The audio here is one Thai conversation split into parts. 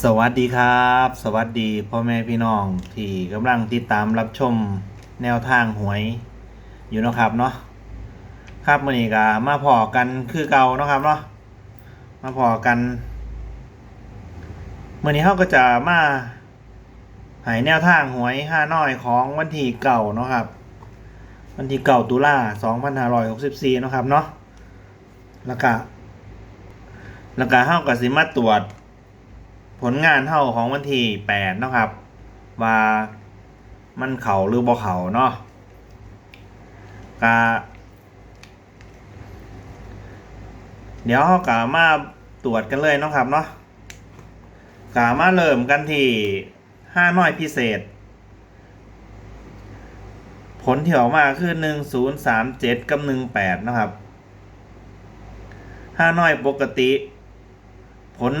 สวัสดีครับ สวัสดีพ่อแม่พี่น้องที่กำลังติดตามรับชมแนวทางหวยอยู่นะครับเนาะครับมื่อนี้ก็มาพอกันคือเก่านะครับเนาะมาพอกันมื่อนี้เขาก็จะมาหายแนวทางหวยห้าน้อยของวันที่เก่าเนาะครับ วันที่เก่าตุลาสองพันห้าร้อยหกสิบสี่นะครับเนาะแล้วก็แล้วก็เขาก็สิมาตรวจ ผลงานเท่าของวันที่แปดนะครับ ว่ามันเขาหรือบ่เขาเนาะกะเดี๋ยวเรากะมาตรวจกันเลยนะครับเนาะกะมาเริ่มกันที่ห้าน้อยพิเศษ ผลที่ออกมาคือหนึ่งศูนย์สามเจ็ดกับหนึ่งแปดนะครับห้าน้อยปกติ ผล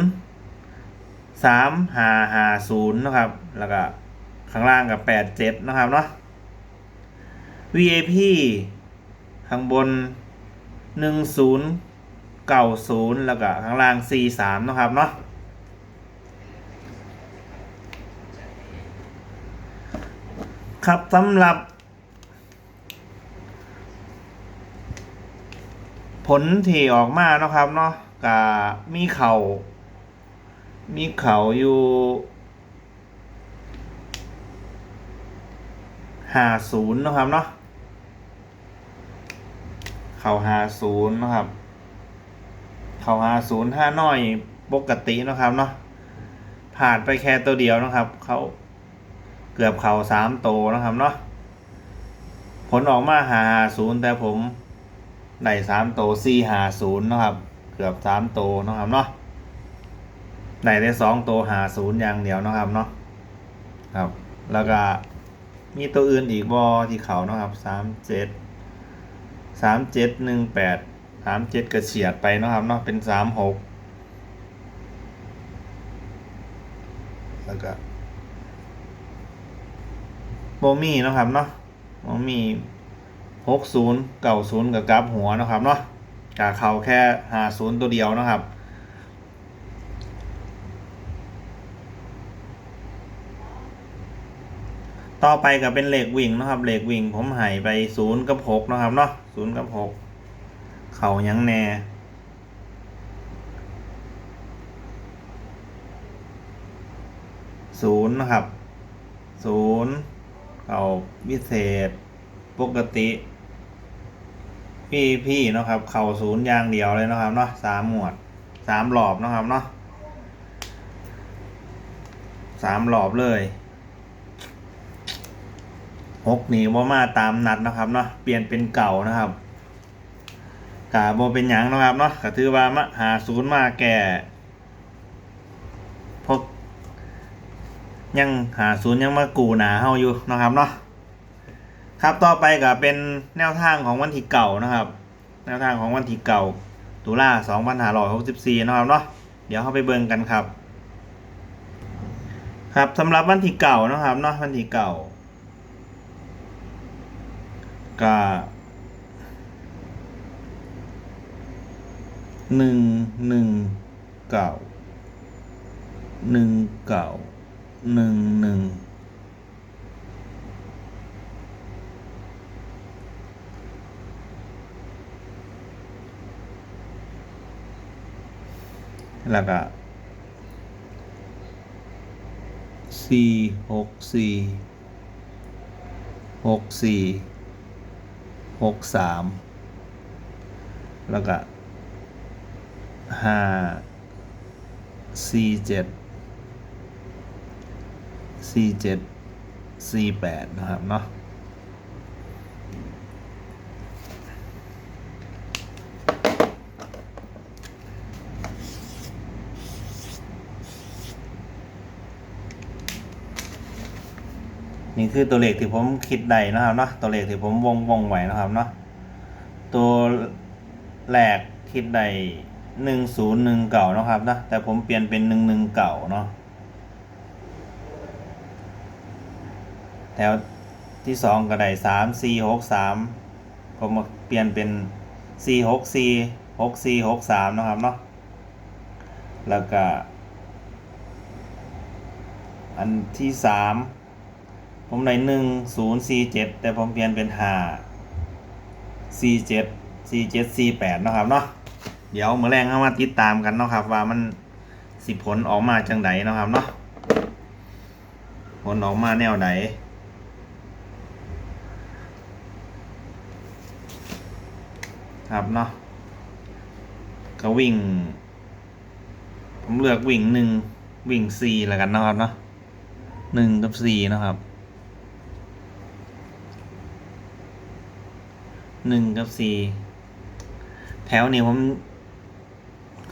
สามหาหาศูนย์นะครับ แล้วก็ข้างล่างกับแปดเจ็ดนะครับเนาะ VAP ข้างบนหนึ่งศูนย์เก่าศูนย์แล้วก็ข้างล่างสี่สามนะครับเนาะครับสำหรับ ผลที่ออกมาเนาะครับเนาะก็มีเข่า มีเขาอยู่หาศูนย์นะครับเนาะเขาหาศูนย์นะครับ เขาหาศูนย์ห้าน้อยปกตินะครับเนาะผ่านไปแค่ตัวเดียวนะครับ เขาเกือบเขาสามโตนะครับเนาะผลออกมาหาหาศูนย์แต่ผมได้สามโตสี่หาศูนย์นะครับ เกือบสามโตนะครับเนาะ ได้ได้สองตัวหาศูนย์อย่างเดียวนะครับเนาะครับ แล้วก็มีตัวอื่นอีกบอที่เขานะครับสามเจ็ดสามเจ็ดหนึ่งแปดสามเจ็ดกระเฉียดไปนะครับเนาะเป็นสามหกแล้วก็โบมี่นะครับเนาะโบมี่หกศูนย์เก่าศูนย์กับกราฟหัวนะครับเนาะกาเขาแค่หาศูนย์ตัวเดียวนะครับ ต่อไปก็เป็นเหล็กวิ่งนะครับเหล็กวิ่งผมหายไปศูนย์กับหกนะครับเนาะศูนย์กับหกเข่ายังแน่ศูนย์นะครับศูนย์เข่าวิเศษ ปกติ พี่พี่นะครับ เข่าศูนย์ยางเดียวเลยนะครับเนาะสามหมวดสามหลอบนะครับเนาะสามหลอบเลย หกหนี่ว่ามาตามนัดนะครับเนาะเปลี่ยนเป็นเก่านะครับกาโบเป็นหยังนะครับเนาะก็ถือว่ามาหาศูนย์มาแก่พกยังหาศูนย์ยังมากูหนาเฮาอยู่นะครับเนาะครับต่อไปก็เป็นแนวทางของวันที่เก่านะครับ แนวทางของวันที่เก่าตุลาสองพันห้าร้อยหกสิบสี่นะครับเนาะเดี๋ยวเข้าไปเบิ่งกันครับ ครับสำหรับวันที่เก่านะครับเนาะวันที่เก่า ก็หนึ่งหนึ่งเก่าหนึ่งเก่าหนึ่งหนึ่งแล้วก็สี่หกสี่หกสี่ หกสามแล้วก็ห้าสี่เจ็ดสี่เจ็ดสี่แปดนะครับเนาะ นี่คือตัวเลขที่ผมคิดได้นะครับเนาะตัวเลขที่ผมวงวงไว้นะครับเนาะตัวแรกคิดได้หนึ่งศูนย์หนึ่งเก่านะครับนะแต่ผมเปลี่ยนเป็นหนึ่งหนึ่งเก่าเนาะแถวที่สองก็ได้สามสี่หกสามผมมาเปลี่ยนเป็นสี่หกสี่หกสี่หกสามนะครับเนาะแล้วก็อันที่สาม ผมได้หนึ่งศูนย์สี่เจ็ดแต่ผมเปลี่ยนเป็นห้าสี่เจ็ดสี่เจ็ดสี่แปดนะครับเนาะเดี๋ยวเมือแรงเข้ามาติดตามกันเนาะครับ ว่ามันสิผลออกมาจังไดนะครับเนาะผลออกมาแนวไหนครับเนาะก็วิ่ง ผมเลือกวิ่งหนึ่งวิ่งสี่แล้วกันนะครับเนาะหนึ่งกับสี่นะครับ หนึ่งกับสี่แถวนี้ผม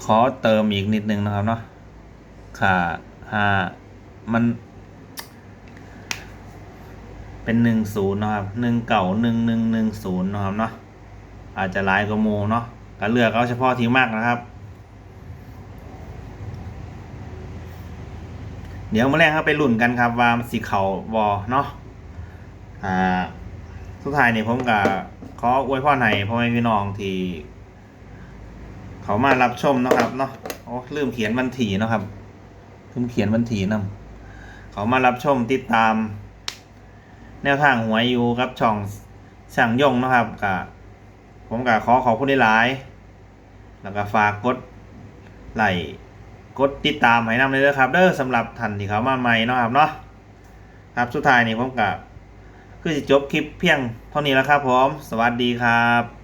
ขอเติมอีกนิดนึงนะครับเนาะค่ะห้ามันเป็นหนึ่งศูนย์นะครับหนึ่งเก่าหนึ่งหนึ่งหนึ่งศูนย์นะครับเนาะอาจจะหลายกว่าโมเนาะก็เลือกเอาเฉพาะที่มากนะครับ เดี๋ยวมาแรกครับไปลุ่นกันครับว่าสีเขาวอเนาะอ่า สุดท้ายนี่ผมกับขออวยพรให้พ่อแม่พี่น้องที่เขามารับชมนะครับเนาะโอ้ลืมเขียนวันที่นะครับลืมเขียนวันที่นำเขามารับชมติดตาม แนวทางหวยอยู่ครับช่องสั่งยงนะครับกับผมกับขอขอบคุณหลายๆแล้วก็ฝากกดไลค์กดติดตามให้นำเลยนะครับเด้อสำหรับท่านที่เขามาใหม่นะครับเนาะครับสุดท้ายนี่ผมกับ คือจะจบคลิปเพียงเท่านี้แล้วครับผม สวัสดีครับ